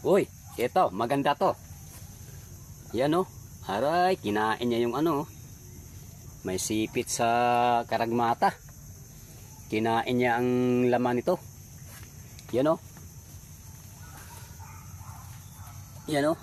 Uy, ito, maganda to. Yan oh. Aray, kinain niya yung ano. May sipit sa karagmata. Kinain niya ang laman nito. Yan oh. Yan oh.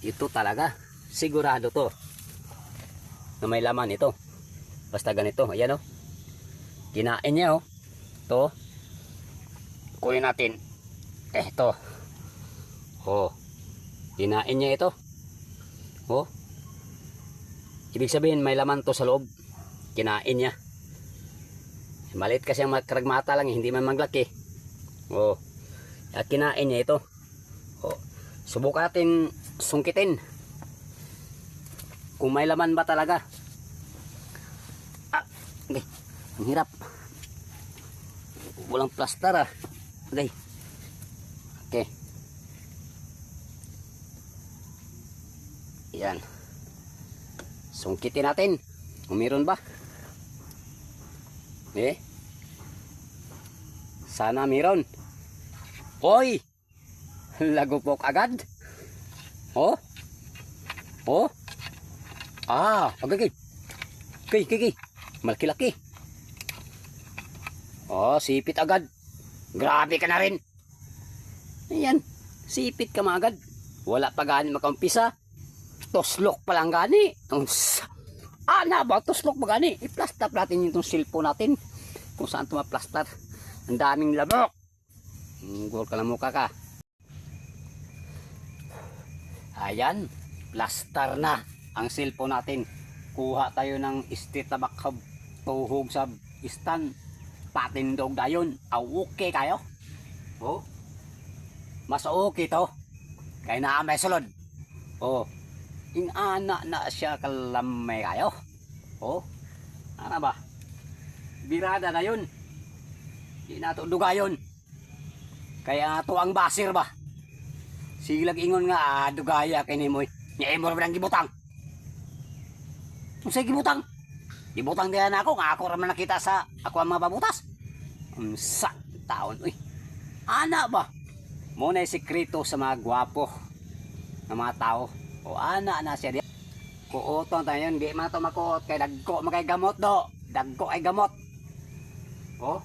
Ito talaga. Sigurado to. Na may laman ito. Basta ganito. Ayan oh. Kinain niya oh. To. Kunin natin. Ito. Oh. Kinain niya ito. Oh. Ibig sabihin, may laman to sa loob. Kinain niya. Malit kasi ang makragmata lang, eh, hindi man maglaki. Oh. At kinain niya ito. Oh. Subukan natin sungkitin. Kung may laman ba talaga. Ah, okay. Ang hirap. Walang plaster ah. Okay. Yan. Sungkitin natin. Kung meron ba? Eh? Sana meron. Hoy! Lagupok agad. Oh? Oh? Ah, okay, okay. Okay, okay. Malaki-laki. Oh, sipit agad. Grabe ka na rin. Ayan, sipit ka maagad. Wala pa gani makampisa. Toslok pa lang gani. Ang Ana ba, toslok pa gani. I-plaster natin yung cellphone natin. Kung saan ito ma-plaster. Ang daming labok. Mm, Gol ka na mukha ka. Ayan, plaster na ang cellphone natin. Kuha tayo ng street na bakhab tuhog sa istan. Patindog dayon. Aw, okay kayo? Oh, mas okay to. Kaya na may sulod. Oh, ing ana na siya kalamay kayo. Oh, ano ba? Birada na yun. Di na to dugayon. Kaya to ang basir ba? Silag ingon nga ah, dugaya kay ni moy. Nya mo ra gibutang. Unsay gibutang? Gibutang diyan ako nga ako ra man nakita sa ako ang mga babutas. Unsa taon uy. Ana ba? Mo na sikreto sa mga gwapo ng mga tao. O ana na siya. Kuoton tayo yun, di man makuot kay dagko makay gamot do. Dagko ay gamot. O,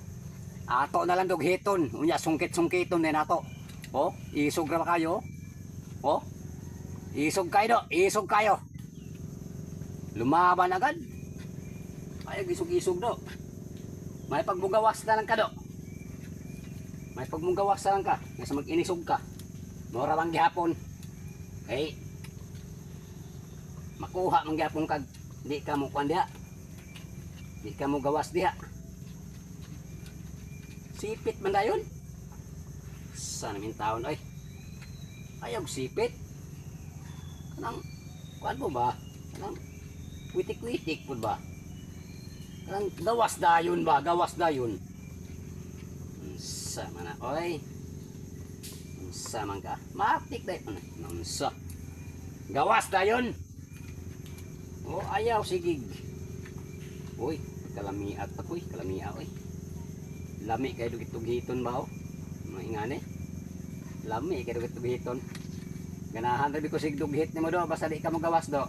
ato na lang dughiton. Unya sungkit-sungkiton din ato. O, isog ba kayo? O, isog kayo do, isog kayo. Lumaban agad. Ay, isog-isog do. May pagmugawas na lang ka do. May pagmugawas na lang ka. Nasa mag-inisog ka. Mura bang gihapon. Hey, makuha mang gihapon kag di ka mo kwan diha. Di ka mo gawas diha. Sipit man dayon. Sa namin taon ay. Ayaw sipit. Kanang kuan mo ba? Kanang witik-witik po ba? Kanang gawas dayon ba? Gawas dayon. Sa man oy. Unsa man ka? Matik day ano? Unsa? Gawas dayon. O ayaw sigig. Uy, kalamiat pa koy, kalamia oy. Lami kay dugit-dugiton ba oh? Maingani. Lami kay dugit-dugiton. Ganahan rabi ko sig dughit nimo do basta di ka mo gawas do.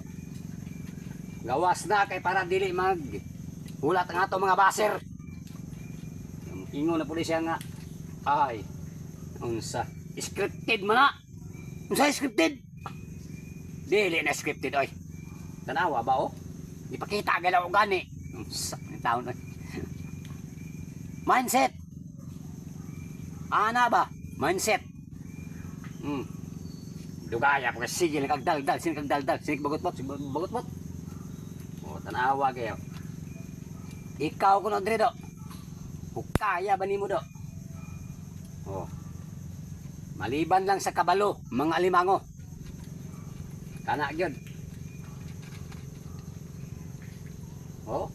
Gawas na kay para dili mag hulat nga to mga baser. Ingon na pulisya nga ay unsa scripted man. Unsa scripted? Dili na scripted oy. Tanawa ba oh? Ipakita galaw gani. Ang taon oy. Mindset. Ana ba? Mindset. Hmm. Dugaya pa sige lang kag daldal, sino kag daldal, sino bagot bot, sino bagot bot. Oh, tanawa kayo. Ikaw ko no dre do. Kaya ba nimo do? Oh. Maliban lang sa kabalo, mga alimango. Kana gyud. Oh.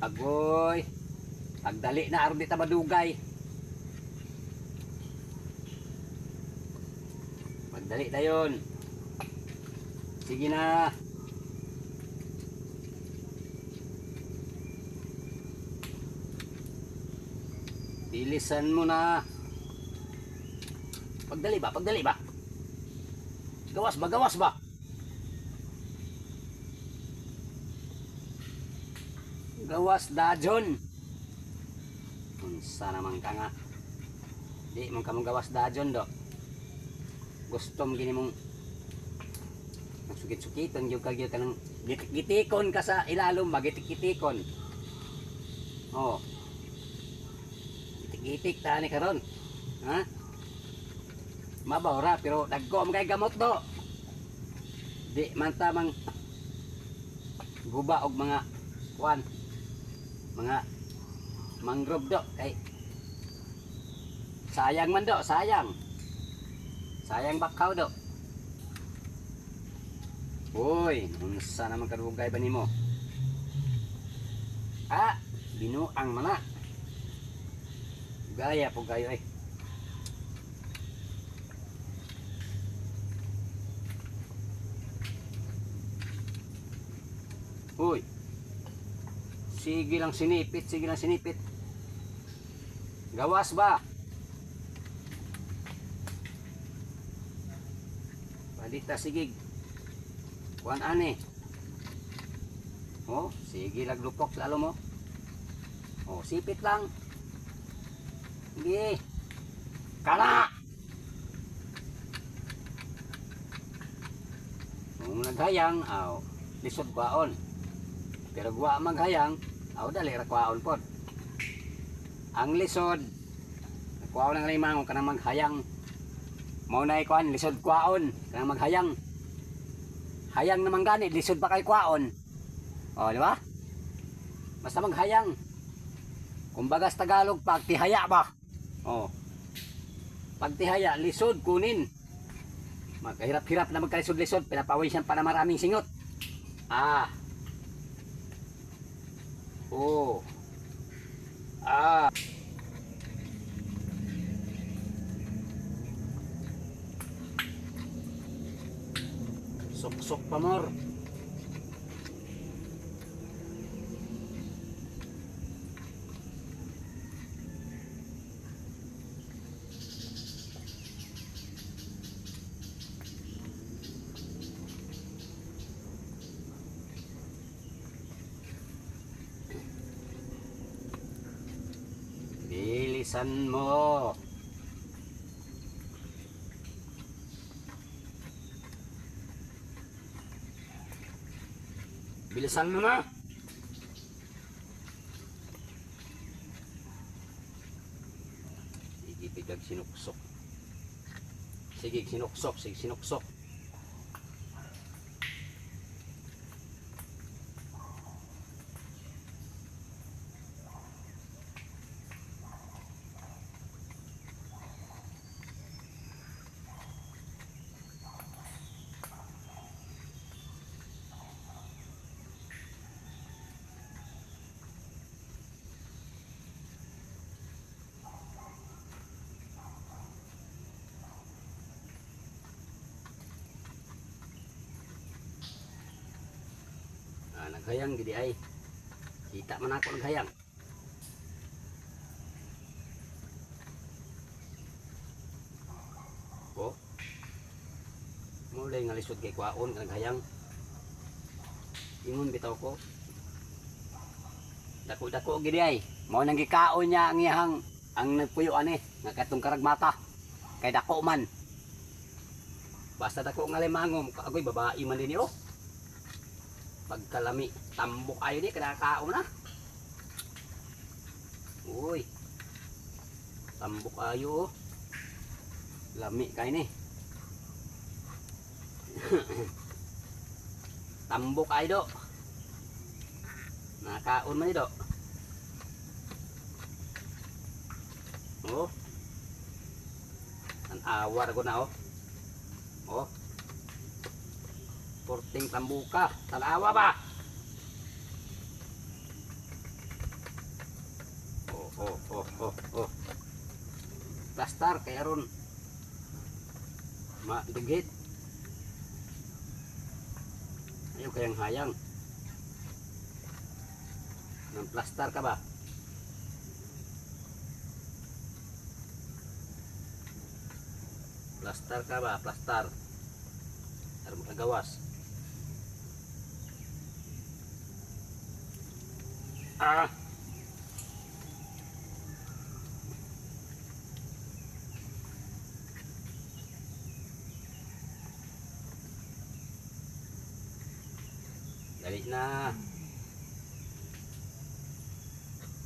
Agoy. Pagdali na aron di ta madugay. Pagdali dayon. Sige na. Bilisan mo na. Pagdali ba? Pagdali ba? Gawas ba? Gawas ba? Gawas dajon. Unsa naman ka nga? Di mong gawas dajon do. Gusto mo gini mong nagsukit-sukiton yung kagyo ka ng gitikon ka sa ilalom ba gitik-gitikon. Oh. Gitik-gitik ta ni karon. Ha? Mabawra pero dagko kay gamot do. Di man tamang guba og mga kwan mga mangrove do kay sayang man do sayang sayang bakaw do Uy, unsa naman kadugay ba nimo? Ah, binuang mana. Gaya po kayo eh. Uy. Sige lang sinipit, sige lang sinipit. Gawas ba? Balita sigig. Kuan ane. Oh, sige laglupok lalo mo. Oh, sipit lang. Sige. Kala! Kung naghayang, aw, lisod kwaon. Pero guwa maghayang, aw, dali ra kwaon pod. Ang lisod, kwaon ng limang, kanang maghayang. Mao na ikuan, lisod kwaon, kanang maghayang. Hayang naman gani, lisod pa kay kwaon. O, di ba? Basta maghayang. Kumbaga sa Tagalog, pagtihaya ba? O. Pagtihaya, lisod, kunin. Magkahirap-hirap na magkalisod-lisod, pinapawisan pa na maraming singot. Ah. Oh. Ah. Sok-sok pa Bilisan mo. Bilisan mo na. Sige, bigag sinuksok. Sige, sinuksok. Sige, sinuksok. Naghayang gidi ay. Kita man ako naghayang. Oh. Mulay nga lisod kay kwaon nga naghayang. Ingon bitaw ko. Dako-dako gidi ay. Mao nang gikaon niya ang iyang ang nagpuyo ani nga katong karagmata. Kay dako man. Basta dako nga limangom, agoy babae man din oh pagkalami tambok ayo ni kinakaon na. Uy. Tambok ayo oh. lami kay ni. Tambok ayo do. Nakaon man ni do. Oh. An awar ko na oh Porting tambuka. Talawa ba? Oh, oh, oh, oh, oh. Plastar kaya ron. Madugit. Ayaw kayang hayang. Nang plastar ka ba? Plastar ka ba? Plastar. Para makagawas. Ah! Dali na.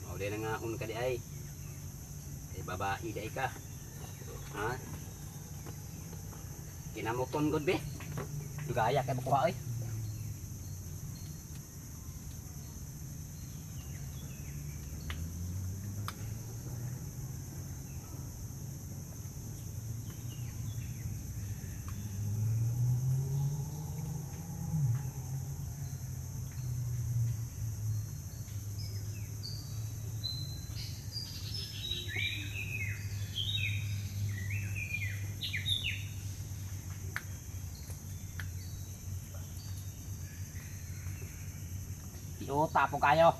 Mau din nga un ka di ay. Ay babae di ay ka. Ha? Kinamukon gud be. Dugaya kay makuha oy. Iuta po kayo.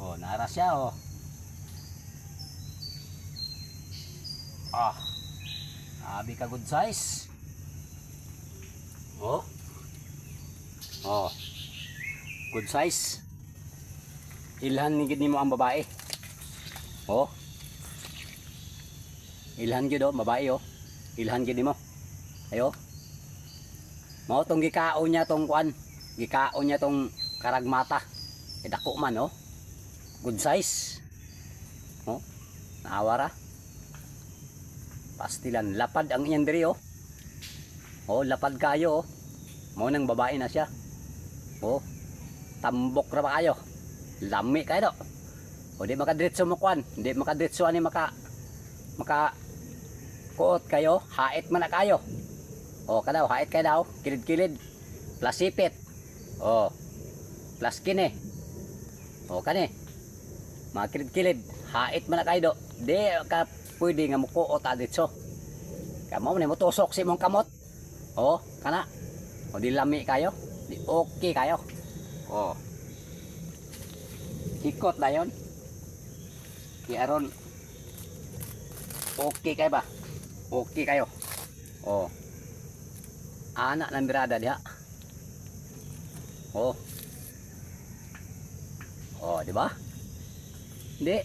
Oh, nara siya oh. Ah. Abi ka good size. Oh. Oh. Good size. Ilhan ni gid nimo ang babae. Oh. Ilhan gyud oh, babae oh. Ilhan gid mo. Ayo. Mao tong gikaon niya tong kuan. Gikaon niya tong karagmata. E dako man oh. Good size. Oh. Naawara. Pastilan lapad ang iyan diri oh. Oh, lapad kayo oh. Mao nang babae na siya. Oh. Tambok ra ba kayo? Lami kayo do. O di makadiretso mo kuan. Di makadiretso ani maka maka kuot kayo, hait man na kayo. O kadaw, hait kayo daw, kilid-kilid. Plus sipit. O. Plus kini. O kani. Mga kilid-kilid, hait man na kayo do. Di ka pwede nga mukuot aditso. Kamo ni mo tusok si mong kamot. O, kana. O di lami kayo. Di okay kayo. O. Hikot na yun. Iaron. Okay kayo ba? Okay kayo. Oh. Anak ng birada diha. Oh. Oh, di ba? Di.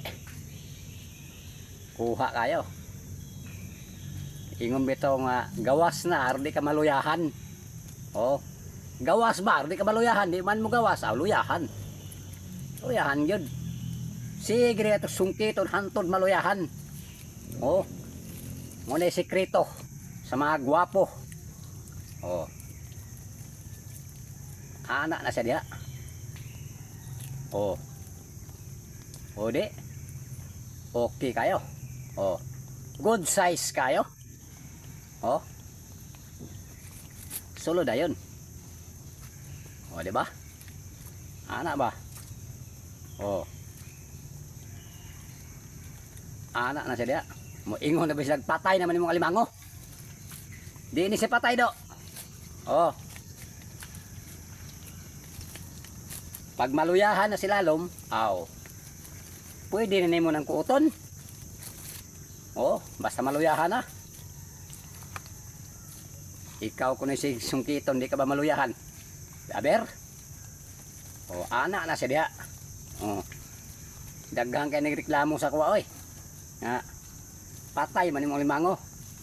Kuha kayo. Ingon bito nga gawas na ardi ka maluyahan. Oh. Gawas ba? Ardi ka maluyahan, di man mo gawas, aw luyahan. Luyahan yun. Sige, ito sungkiton hantod maluyahan. Oh. Muna yung sekreto sa mga gwapo. Oh. Anak na siya diha. Oh. Oh, di. Okay kayo. Oh. Good size kayo. Oh. Solo da yun. Oh, di ba? Anak ba? Oh. Anak na siya diha. Mo ingon na sila patay naman yung mga limango. Di ni si patay do. Oh. Pag maluyahan na sila lom, aw. Pwede na nimo ng kuuton. Oh, basta maluyahan na. Ikaw kuno si sungkiton, di ka ba maluyahan? Aber? Oh, anak na siya diha. Oh. Daghang kay nagreklamo sa kuwa oy. Nga, patay man yung limango.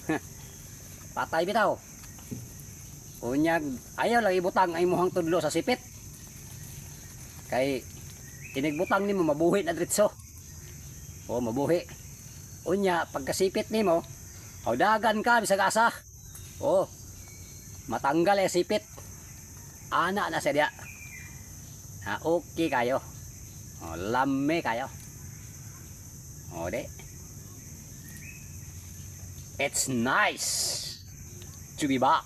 patay bitaw. Unyag, ayaw lang ibutang ay muhang tudlo sa sipit. Kay inigbutang nimo mabuhi na diretso. O mabuhi. Unya pagkasipit nimo, dagan ka bisag asa. O matanggal eh sipit. Ana na siya. Ha, okay kayo. O lame kayo. O de. It's nice to be back